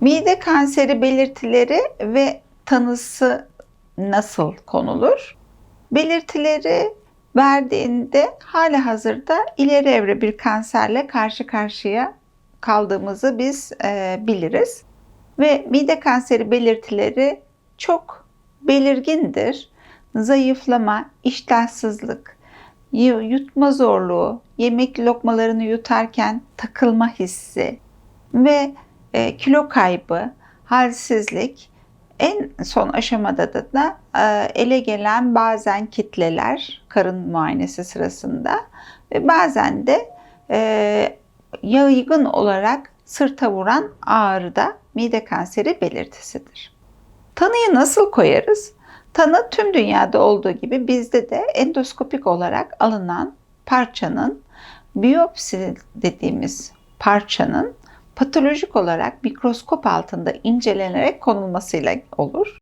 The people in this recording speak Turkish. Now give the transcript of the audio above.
Mide kanseri belirtileri ve tanısı nasıl konulur? Belirtileri verdiğinde hala hazırda ileri evre bir kanserle karşı karşıya kaldığımızı biz e, biliriz. Ve mide kanseri belirtileri çok belirgindir. Zayıflama, iştahsızlık, yu- yutma zorluğu, yemek lokmalarını yutarken takılma hissi ve e, kilo kaybı, halsizlik, en son aşamada da, da e, ele gelen bazen kitleler karın muayenesi sırasında ve bazen de e, yaygın olarak sırta vuran ağrı da mide kanseri belirtisidir. Tanıyı nasıl koyarız? Tanı tüm dünyada olduğu gibi bizde de endoskopik olarak alınan parçanın biyopsi dediğimiz parçanın patolojik olarak mikroskop altında incelenerek konulmasıyla olur.